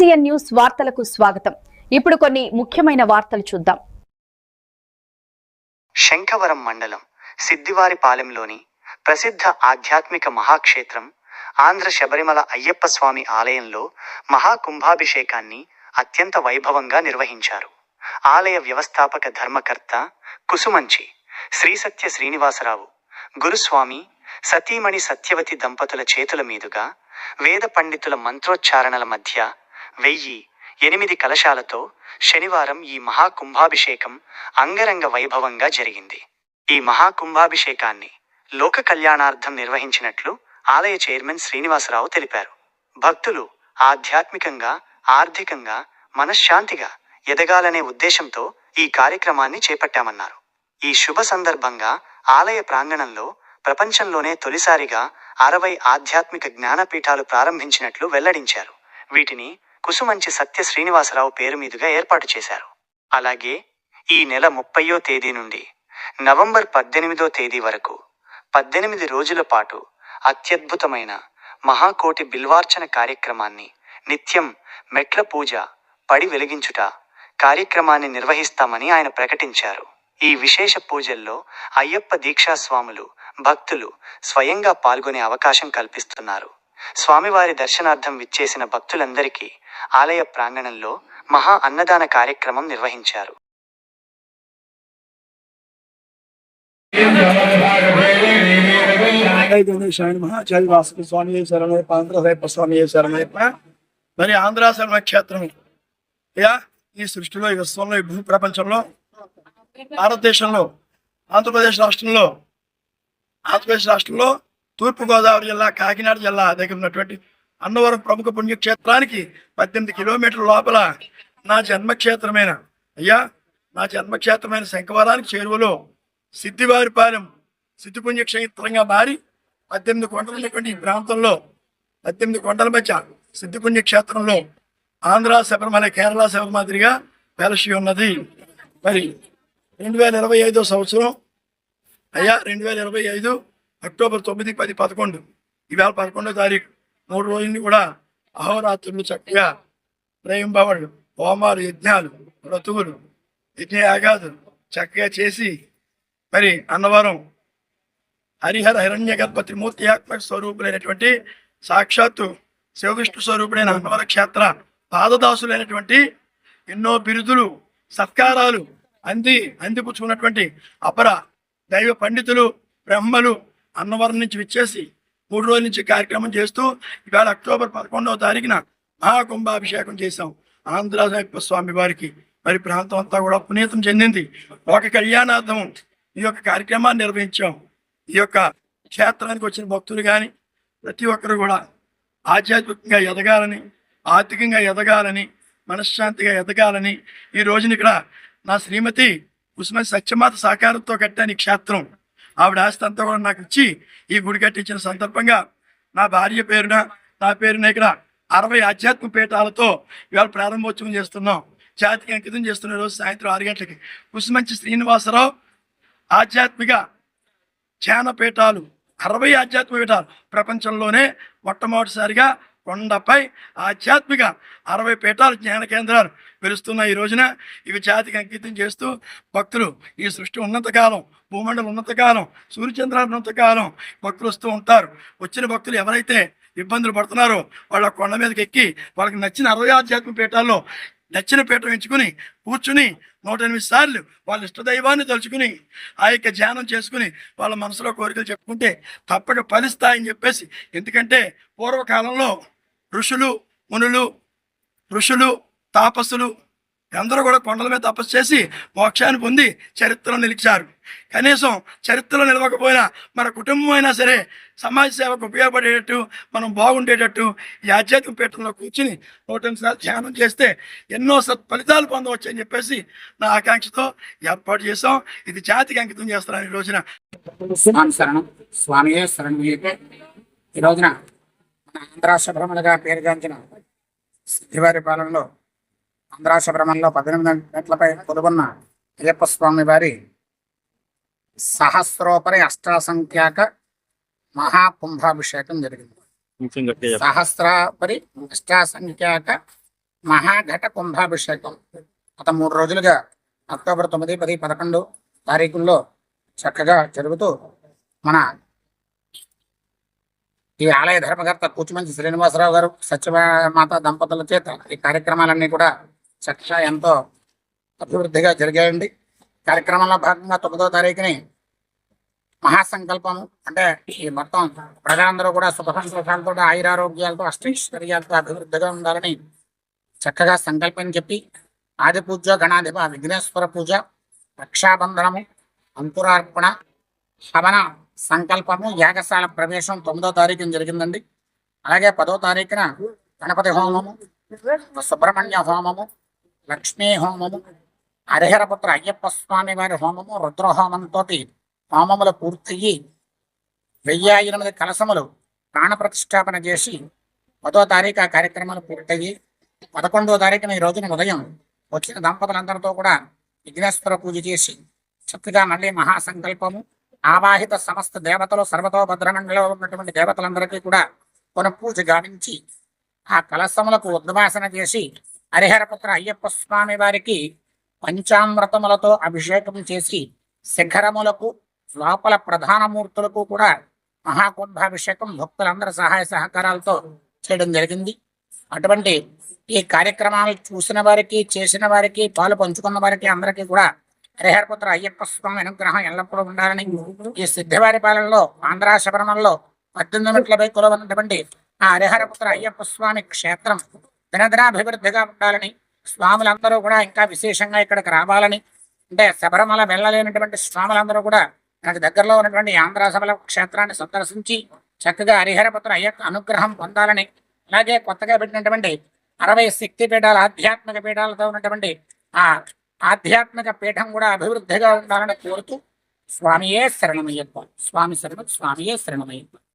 SCN news వార్తలకు స్వాగతం. ఇప్పుడు కొన్ని ముఖ్యమైన వార్తలు చూద్దాం. శంఖవరం మండలం సిద్దివారిపాలెంలోని ప్రసిద్ధ ఆధ్యాత్మిక మహాక్షేత్రం ఆంధ్ర శబరిమల అయ్యప్ప స్వామి ఆలయంలో మహాకుంభాభిషేకాన్ని అత్యంత వైభవంగా నిర్వహించారు. ఆలయ వ్యవస్థాపక ధర్మకర్త కుసుమంచి శ్రీ సత్య శ్రీనివాసరావు గురుస్వామి సతీమణి సత్యవతి దంపతుల చేతుల మీదుగా వేద పండితుల మంత్రోచ్చారణల మధ్య వెయ్యి ఎనిమిది కలశాలతో శనివారం ఈ మహాకుంభాభిషేకం అంగరంగ వైభవంగా జరిగింది. ఈ మహాకుంభాభిషేకాన్ని లోక కళ్యాణార్థం నిర్వహించినట్లు ఆలయ చైర్మన్ శ్రీనివాసరావు తెలిపారు. భక్తులు ఆధ్యాత్మికంగా ఆర్థికంగా మనశ్శాంతిగా ఎదగాలనే ఉద్దేశంతో ఈ కార్యక్రమాన్ని చేపట్టామన్నారు. ఈ శుభ సందర్భంగా ఆలయ ప్రాంగణంలో ప్రపంచంలోనే తొలిసారిగా అరవై ఆధ్యాత్మిక జ్ఞానపీఠాలు ప్రారంభించినట్లు వెల్లడించారు. వీటిని కుసుమంచి సత్య శ్రీనివాసరావు పేరు మీదుగా ఏర్పాటు చేశారు. అలాగే ఈ నెల ముప్పయో తేదీ నుండి నవంబర్ పద్దెనిమిదో తేదీ వరకు పద్దెనిమిది రోజుల పాటు అత్యద్భుతమైన మహాకోటి బిల్వార్చన కార్యక్రమాన్ని నిత్యం మెట్ల పూజ పడి వెలిగించుట కార్యక్రమాన్ని నిర్వహిస్తామని ఆయన ప్రకటించారు. ఈ విశేష పూజల్లో అయ్యప్ప దీక్షాస్వాములు భక్తులు స్వయంగా పాల్గొనే అవకాశం కల్పిస్తున్నారు. స్వామివారి దర్శనార్థం విచ్చేసిన భక్తులందరికీ ఆలయ ప్రాంగణంలో మహా అన్నదాన కార్యక్రమం నిర్వహించారు. మరి ఆంధ్ర క్షేత్రం అయ్యా ఈ సృష్టిలో ఈ విశ్వంలో ఈ భూ ప్రపంచంలో భారతదేశంలో ఆంధ్రప్రదేశ్ రాష్ట్రంలో ఆంధ్రప్రదేశ్ రాష్ట్రంలో తూర్పుగోదావరి జిల్లా కాకినాడ జిల్లా దగ్గర ఉన్నటువంటి అన్నవరం ప్రముఖ పుణ్యక్షేత్రానికి పద్దెనిమిది కిలోమీటర్ల లోపల నా జన్మక్షేత్రమైన అయ్యా నా జన్మక్షేత్రమైన శంఖవరానికి చేరువలో సిద్ధివారిపాలెం సిద్ధి పుణ్యక్షేత్రంగా మారి పద్దెనిమిది కొండలు ఉన్నటువంటి ఈ ప్రాంతంలో పద్దెనిమిది కొండల మధ్య సిద్ధి పుణ్యక్షేత్రంలో ఆంధ్ర శబరిమల కేరళ శబరిమాదిరిగా వెలసి ఉన్నది. మరి రెండు వేల ఇరవై ఐదో సంవత్సరం అయ్యా రెండు వేల ఇరవై ఐదు అక్టోబర్ తొమ్మిది పది పదకొండు. ఈవేళ పదకొండో తారీఖు. మూడు రోజుల్ని కూడా అహోరాత్రులు చక్కగా ప్రేమింపబడు హోమాలు యజ్ఞాలు వ్రతువులు యజ్ఞయాగాదులు చక్కగా చేసి మరి అన్నవరం హరిహర హిరణ్య గర్భ త్రిమూర్తియాత్మక స్వరూపులైనటువంటి సాక్షాత్తు శివవిష్ణు స్వరూపుడైన అన్నవర క్షేత్ర పాదదాసులైనటువంటి ఎన్నో బిరుదులు సత్కారాలు అంది అందిపుచ్చుకున్నటువంటి అపర దైవ పండితులు బ్రహ్మలు అన్నవరం నుంచి విచ్చేసి మూడు రోజుల నుంచి కార్యక్రమం చేస్తూ ఇవాళ అక్టోబర్ పదకొండవ తారీఖున మహాకుంభాభిషేకం చేశాం. ఆంధ్రనాయక స్వామి వారికి మరి ప్రాంతం అంతా కూడా పునీతం చెందింది. ఒక కళ్యాణార్థం ఈ యొక్క కార్యక్రమాన్ని నిర్వహించాం. ఈ యొక్క క్షేత్రానికి వచ్చిన భక్తులు కానీ ప్రతి ఒక్కరు కూడా ఆధ్యాత్మికంగా ఎదగాలని ఆర్థికంగా ఎదగాలని మనశ్శాంతిగా ఎదగాలని ఈ రోజున ఇక్కడ నా శ్రీమతి కుసుమ సత్యమాత సహకారంతో కట్టాను ఈ క్షేత్రం. ఆవిడ ఆస్తి అంతా కూడా నాకు ఇచ్చి ఈ గుడి కట్టించిన సందర్భంగా నా భార్య పేరున నా పేరున ఇక్కడ అరవై ఆధ్యాత్మిక పీఠాలతో ఇవాళ ప్రారంభోత్సవం చేస్తున్నాం. జాతికి అంకితం చేస్తున్న రోజు సాయంత్రం ఆరు గంటలకి. కుసుమంచి శ్రీనివాసరావు ఆధ్యాత్మిక ధ్యానపీఠాలు అరవై ఆధ్యాత్మిక పీఠాలు ప్రపంచంలోనే మొట్టమొదటిసారిగా కొండపై ఆధ్యాత్మిక అరవై పీఠాలు జ్ఞాన కేంద్రాలు వెలుస్తున్న ఈ రోజున ఇవి జాతికి అంకితం చేస్తూ భక్తులు ఈ సృష్టి ఉన్నంతకాలం భూమండలం ఉన్నంతకాలం సూర్యచంద్రాలు ఉన్నంతకాలం భక్తులు వస్తూ ఉంటారు. వచ్చిన భక్తులు ఎవరైతే ఇబ్బందులు పడుతున్నారో వాళ్ళ కొండ మీదకి ఎక్కి వాళ్ళకి నచ్చిన అరవై ఆధ్యాత్మిక పీఠాల్లో దక్షిణ పీఠం ఎంచుకుని కూర్చుని నూట ఎనిమిది సార్లు వాళ్ళ ఇష్టదైవాన్ని తలుచుకుని ఆ యొక్క ధ్యానం చేసుకుని వాళ్ళ మనసులో కోరికలు చెప్పుకుంటే తప్పక ఫలిస్తాయని చెప్పేసి. ఎందుకంటే పూర్వకాలంలో ఋషులు మునులు ఋషులు తాపసులు అందరూ కూడా కొండల మీద తపస్సు చేసి మోక్షాన్ని పొంది చరిత్రలో నిలిచారు. కనీసం చరిత్రలో నిలవకపోయినా మన కుటుంబం అయినా సరే సమాజ సేవకు ఉపయోగపడేటట్టు మనం బాగుండేటట్టు ఈ ఆధ్యాత్మిక పీఠంలో కూర్చుని నూట ఎనిమిది ధ్యానం చేస్తే ఎన్నో సత్ ఫలితాలు పొందవచ్చు అని చెప్పేసి నా ఆకాంక్షతో ఏర్పాటు చేసాం ఇది జాతికి అంకితం చేస్తున్నాను ఈ రోజున. స్వామి శరణం. స్వామియే శరణమయ్యే ఈ రోజున మన ఆంధ్ర శుభ్రములుగా పేరుగాంచిన శ్రీవారి పాలనలో ఆంధ్ర శబరిమలలో పద్దెనిమిది గంటలపై కొలువున్న అయ్యప్ప స్వామి వారి సహస్రోపరి అష్టాసంఖ్యాక మహాకుంభాభిషేకం జరిగింది. సహస్రాపరి అష్టాసంఖ్యాక మహాఘట కుంభాభిషేకం. గత మూడు రోజులుగా అక్టోబర్ తొమ్మిది పది పదకొండు తారీఖుల్లో చక్కగా జరుగుతూ మన ఈ ఆలయ ధర్మకర్త కూచుమంచి శ్రీనివాసరావు గారు సత్యమాత దంపతుల చేత ఈ కార్యక్రమాలన్నీ కూడా చక్కగా ఎంతో అభివృద్ధిగా జరిగాయండి. కార్యక్రమంలో భాగంగా తొమ్మిదో తారీఖుని మహాసంకల్పము. అంటే ఈ మొత్తం ప్రజలందరూ కూడా సుఖ సంతోషాలతో ఆయురారోగ్యాలతో అష్టైశ్వర్యాలతో అభివృద్ధిగా ఉండాలని చక్కగా సంకల్పం చెప్పి ఆది పూజ గణాధిప విఘ్నేశ్వర పూజ రక్షాబంధనము అంకురార్పణ హవన సంకల్పము యాగశాల ప్రవేశం తొమ్మిదో తారీఖున జరిగిందండి. అలాగే పదో తారీఖున గణపతి హోమము సుబ్రహ్మణ్య హోమము లక్ష్మీ హోమము హరిహరపుత్ర అయ్యప్ప స్వామి వారి హోమము రుద్రహోమంతో హోమములు పూర్తయి వెయ్యి ఎనిమిది కలసములు ప్రాణప్రతిష్టాపన చేసి పదో తారీఖు ఆ కార్యక్రమాలు పూర్తయి పదకొండో తారీఖున ఈ రోజున ఉదయం వచ్చిన దంపతులందరితో కూడా విఘ్నేశ్వర పూజ చేసి చక్కగా మళ్ళీ మహాసంకల్పము ఆవాహిత సమస్త దేవతలు సర్వతోభద్రమండలో ఉన్నటువంటి దేవతలందరికీ కూడా పునఃపూజ గావించి ఆ కలశములకు ఉద్వాసన చేసి హరిహరపుత్ర అయ్యప్ప స్వామి వారికి పంచామృతములతో అభిషేకం చేసి శిఖరములకు లోపల ప్రధాన మూర్తులకు కూడా మహాకుంభాభిషేకం భక్తులందరి సహాయ సహకారాలతో చేయడం జరిగింది. అటువంటి ఈ కార్యక్రమాలు చూసిన వారికి చేసిన వారికి పాలు పంచుకున్న వారికి అందరికీ కూడా హరిహరపుత్ర అయ్యప్ప స్వామి అనుగ్రహం ఎల్లప్పుడూ ఉండాలని ఈ సిద్ధవారి పాలనలో ఆంధ్ర శబరిమలలో పద్దెనిమిది మెట్ల బైకులో ఉన్నటువంటి ఆ హరిహరపుత్ర అయ్యప్ప స్వామి క్షేత్రం దినదినాభివృద్ధిగా ఉండాలని స్వాములందరూ కూడా ఇంకా విశేషంగా ఇక్కడికి రావాలని. అంటే శబరిమల వెళ్ళలేనటువంటి స్వాములందరూ కూడా నాకు దగ్గరలో ఉన్నటువంటి ఆంధ్ర సభల క్షేత్రాన్ని సందర్శించి చక్కగా హరిహరపుత్ర అయ్యప్ప అనుగ్రహం పొందాలని అలాగే కొత్తగా పెట్టినటువంటి అరవై శక్తి పీఠాలు ఆధ్యాత్మిక పీఠాలతో ఉన్నటువంటి ఆ ఆధ్యాత్మిక పీఠం కూడా అభివృద్ధిగా ఉండాలని కోరుతూ స్వామియే శరణమయ్యప్ప. స్వామి శరణం స్వామియే శరణమయ్యప్ప.